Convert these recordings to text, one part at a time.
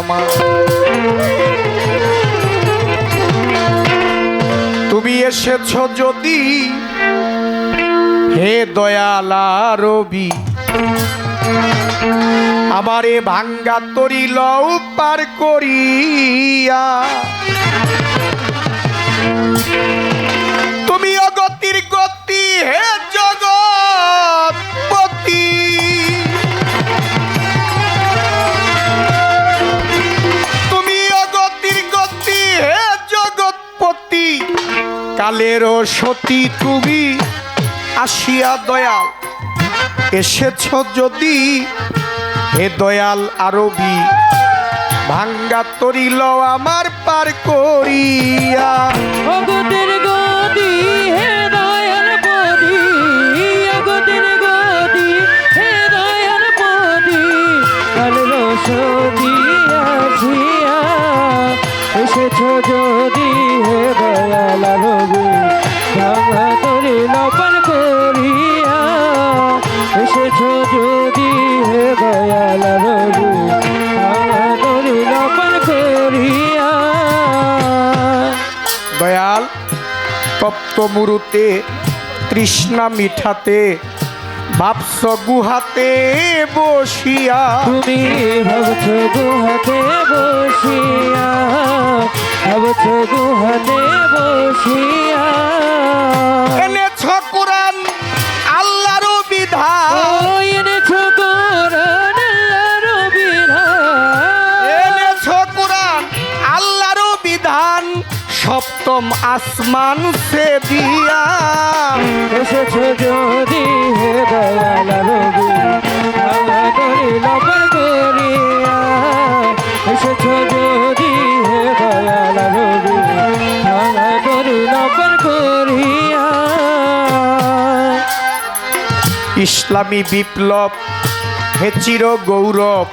আমার। তুমি এসেছ যদি হে দয়ালা রবি আমারে ভাঙ্গা তরি লও পার করিয়া। কালেরও সতী তুমি আসিয়া দয়াল, এসেছ যদি হে দয়াল আরবি, ভাঙ্গা তরিল আমার পার করিয়া। অগতির গতি মুরুতে তৃষ্ণা মিঠাতে ভাবস গুহাতে বসিয়া। তুমি ভাবছ গুহাতে বসিয়া ভাবছ গুহাতে বসিয়া। এনেছ কোরআন আল্লাহর বিধান। এনেছো কোরআন আল্লাহর বিধান। এনেছ কোরআন আল্লাহর বিধান। সপ্তম আসমান সে দিয়া। এসেছ যদি হে দয়াল রবি ভাঙা করিয়া। এসেছ যদি হে দয়াল রবি করিয়া। ইসলামী বিপ্লব হে চির গৌরব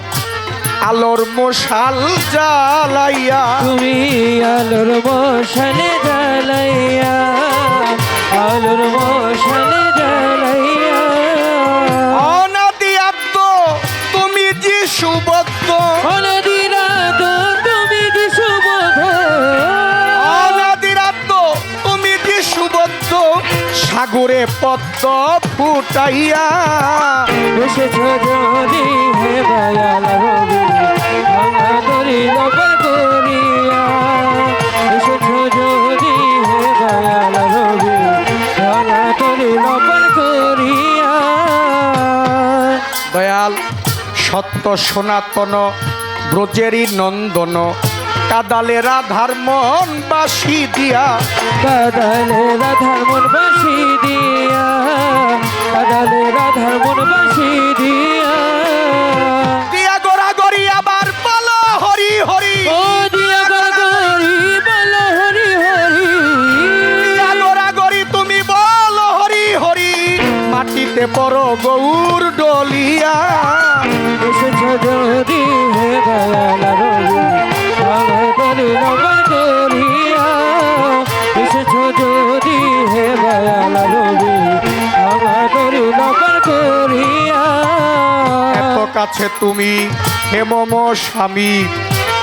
আলোর মশাল জ্বালাইয়া। তুমি আলোর মশাল জ্বালাইয়া আলোর মশালে সাগরে পদ্ম ফুটাইয়া। এসেছ যদি হে দয়াল রবি ভাঙা করি লবণ করিয়া এসেছ যদি হে দয়াল রবি ভাঙা করি লবণ করিয়া দয়াল সত্য সনাতন ব্রজেরই নন্দন। কাদালে রাধার মন বাসি দিয়া। কাদালে রাধার মন বাসি দিয়া কাদালে রাধার মন বাসি দিয়া। দিয়া গোড়া গড়ি আবার বলো হরি হরি। ও দিয়া গরি বল হরি হরি। দিয়া গোড়া গড়ি তুমি বলো হরি হরি। মাটিতে পড়ো গৌর ডলিয়া। এসেছ যদি হে দয়াল রবি যদি হে দয়াল রবি ভাঙা করি নবল করিয়া এত কাছে তুমি হে মম স্বামী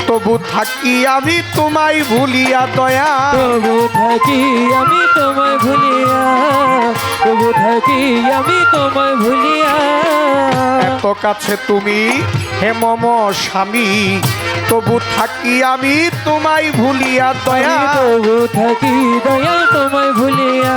তবু থাকি আমি তোমায় ভুলিয়া দয়া। তবু থাকি আমি তোমায় ভুলিয়া তবু থাকি আমি তোমায় ভুলিয়া। এত কাছে তুমি হে মম স্বামী তবু থাকি আমি তোমায় ভুলিয়া দয়া। তবু থাকি দয়া তোমায় ভুলিয়া।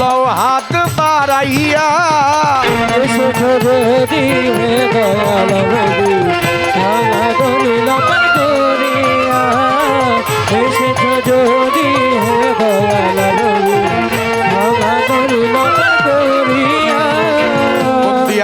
লও হাত বাড়াইয়া। এসো যদি হে দয়াল দলিল আমার করিয়া এসেছ যদি হে দয়াল ভাঙা দলিল করিয়া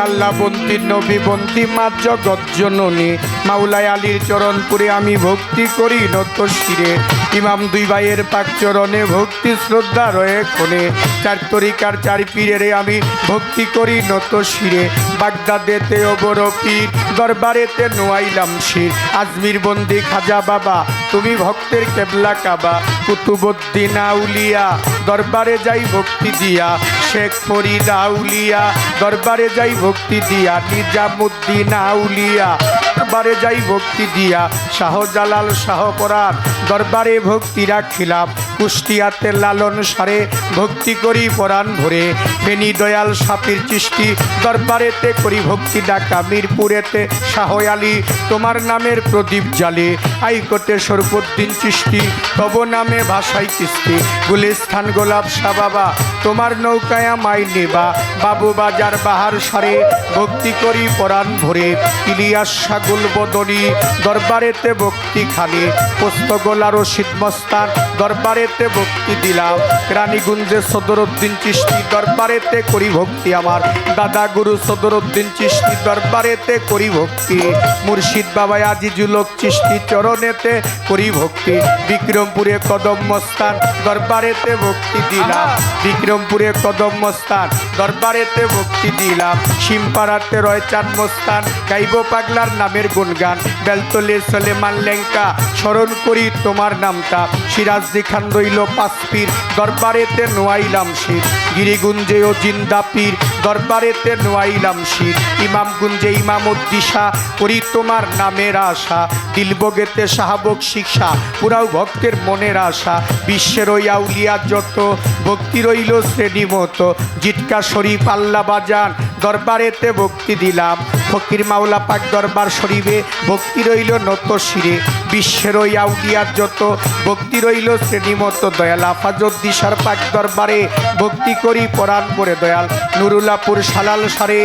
আল্লাহ বন্দি নবী বন্দি মা, জগৎ জননী। মাওলাই আলীর চরণ করে আমি ভক্তি করি নত শিরে। ইমাম দুই ভাইয়ের পাক চরণে ভক্তি শ্রদ্ধা রয়ে কোণে। চার তরিকার চার পীরেরে আমি ভক্তি করি নত শিরে। বাগদাদেতে ওবর পীর, দরবারেতে নোয়াইলাম শির। আজমির বন্দি খাজা বাবা, তুমি ভক্তের কেবলা কাবা। কুতুবুদ্দিন আউলিয়া, দরবারে যাই ভক্তি দিয়া। শেখ ফরিদ আউলিয়া, দরবারে যাই ভক্তি দিয়া। নিজামুদ্দিন আউলিয়া, দরবারে যাই ভক্তি দিয়া। শাহজালাল শাহপরাণ দরবারে ভক্তি রাখিলাম। কুষ্টিয়াতে লালন সারে ভক্তি করি পরাণ ভরে। ফেনী দয়াল সাপির চিষ্টি, দরবারেতে করি ভক্তি ডাকা। মিরপুরেতে শাহ আলী, তোমার নামের প্রদীপ জালে আইকোটে সরফুদ্দিন চিষ্টি, তব নামে ভাষাই কিস্তি গুলিস্থান গোলাপ শাহ বাবা, তোমার নৌকায় আমায় নেবা। বাবু বাজার বাহার সারে ভক্তি করি পরাণ ভরে। ইলিয়াস সাগুল বদনি, দরবারেতে ভক্তি খালি পোস্তগোলা রশিদ মস্তান দরবারেতে ভক্তি দিলাম। রানীগুঞ্জে সদরউদ্দিন চিষ্টি দরবারেতে করি ভক্তি আমার। দাদা গুরু সদরউদ্দিন চিষ্টি দরবারেতে করি ভক্তি। মুর্শিদ বাবা আজিজুলক চিষ্টি চরণেতে করি ভক্তি। বিক্রমপুরে কদম মস্তান দরবারেতে ভক্তি দিলাম। বিক্রমপুরে কদম মস্তান দরবারেতে ভক্তি দিলাম। সিমপাড়াতে রয় চাঁদ মস্তান গাইব পাগলার নামের গুণগান। বেলতলে সলেমান লেঙ্কা স্মরণ করি তোমার নামটা। সিরাজদি খান রইল পাঁচপীর দরবারেতে নোয়াইলাম শির। গিরিগুঞ্জে ও জিন্দা পীর, দরবারেতে নোয়াইলাম শির। ইমাম ইমামগুঞ্জে ইমামুদ্দিশা করি তোমার নামের আশা। দিলবগেতে শাহাবক শিক্ষা পুরাও ভক্তের মনের আশা। বিশ্বের ওই আউলিয়া যত, ভক্তি রইল শ্রেণি মতো জিটকা শরীফ, আল্লাহ বাজান, দরবারেতে ভক্তি দিলাম। ফকির মাওলা পাক দরবার শরীফে ভক্তি রইল নত শিরে। বিশ্বের ওই আউলিয়ার যত ভক্তি রইল শ্রেণীমতো দয়াল, আফাজত দিশার পাক দরবারে ভক্তি করি পরাণ পরে দয়াল। নুরুলাপুর সালাল সারে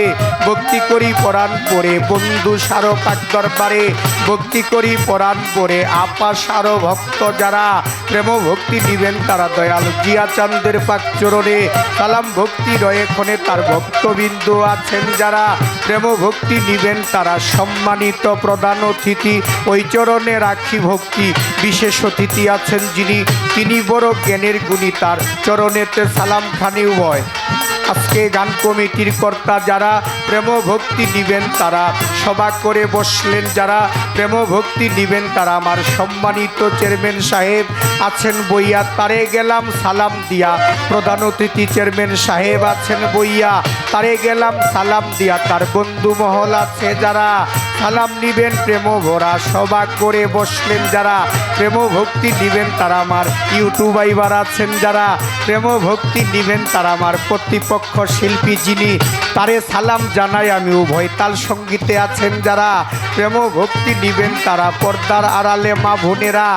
ভক্তি করি পরাণ পরে বন্ধু সারো পাক দরবারে ভক্তি করি পরাণ পরে আপা সারো ভক্ত যারা প্রেম ভক্তি দিবেন তারা দয়াল। জিয়া চান্দের পাক চরণে সালাম ভক্তি রয়ে ক্ষণে তার ভক্তবিন্দু আছেন যারা প্রেম ভক্তি নিবেন তারা। সম্মানিত প্রধান অতিথি, ওই চরণে রাখি ভক্তি। বিশেষ অতিথি আছেন যিনি, তিনি বড় জ্ঞানের গুণী তার। চরণেতে সালাম খানি উভয় আজকে গান কমিটির কর্তা যারা প্রেম ভক্তি নিবেন তারা। সভা করে বসলেন যারা প্রেম ভক্তি নিবেন তারা। আমার সম্মানিত চেয়ারম্যান সাহেব আছেন বইয়া। তারে গেলাম সালাম দিয়া। প্রধান অতিথি চেয়ারম্যান সাহেব আছেন বইয়া। তারে গেলাম সালাম দিয়া। তার বন্ধু মহল আছে যারা, সালাম নিবেন প্রেম ভরা। সবাক করে বসলেন যারা, প্রেম ভক্তি নিবেন তারা আমার। ইউটিউবাইবার আছেন যারা, প্রেম ভক্তি নিবেন তারা আমার। কর্তৃপক্ষ শিল্পী যিনি তারে সালাম জানাই আমি উভয়। তাল সঙ্গীতে আছেন যারা প্রেম ভক্তি নিবেন তারা, পর্দার আড়ালে মা বোনেরা,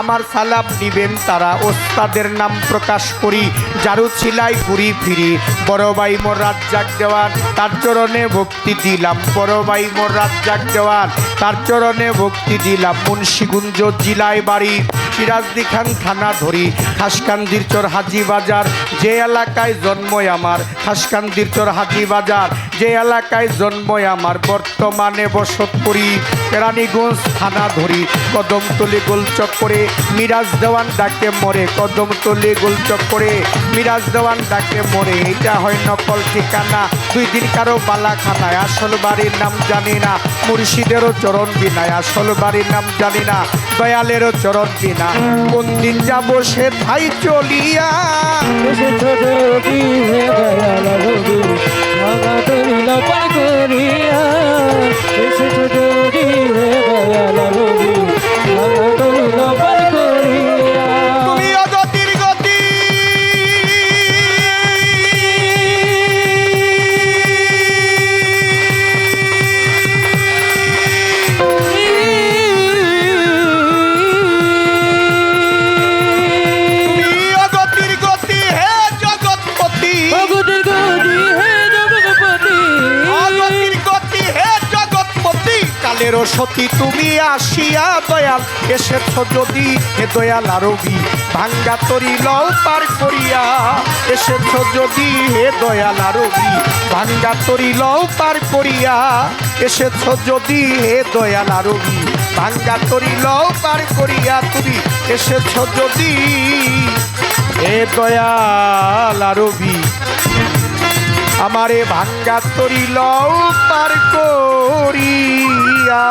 আমার সালাম নিবেন তারা, ওস্তাদের নাম প্রকাশ করি জারু ছিলাই ঘুরি ফিরি। বড় ভাই মোর রাজ্জাক দেওয়ান, তার চরণে ভক্তি দিলাম। বড় ভাই মোর রাজ্জাক দেওয়ান, তার চরণে ভক্তি দিলাম। মুন্সিগুঞ্জ জেলায় বাড়ি সিরাজদি খান থানা ধরি, খাসকান্দির চর হাজি বাজার যে এলাকায় জন্মই আমার খাসকান্দির চর হাজি বাজার। যে এলাকায় জন্মই আমার, বর্তমানে বসত করি কেরানীগঞ্জ থানা ধরি। কদমতলি গোলচক করে মিরাজ দেওয়ান ডাকে মরে, কদমতলি গোলচক করে মিরাজ দেওয়ান ডাকে মরে। এটা হয় নকল ঠিকানা, দুই দিন কারও বালা খানায় আসল বাড়ির নাম জানি না, মুর্শিদেরও চরণ বিনায়। আসল বাড়ির নাম জানি না, দয়ালেরও চরণ বিনা। কোন দিন যাব সে ভাই চলিয়া? এসেছো যদি হে দয়াল রবি ভাঙা তৈল পার করিয়া কালেরও সতী, তুমি আসিয়া দয়াল। এসেছ যদি হে দয়াল আরবি ভাঙ্গা তরি লও পার করিয়া। এসেছ যদি হে দয়াল আরবি ভাঙ্গা তরি লও পার করিয়া। এসেছ যদি হে দয়াল আরবি ভাঙ্গা তরি লও পার করিয়া। তুমি এসেছ যদি হে দয়াল আরবি আমারে ভাঙ্গা তরি লও পার করিয়া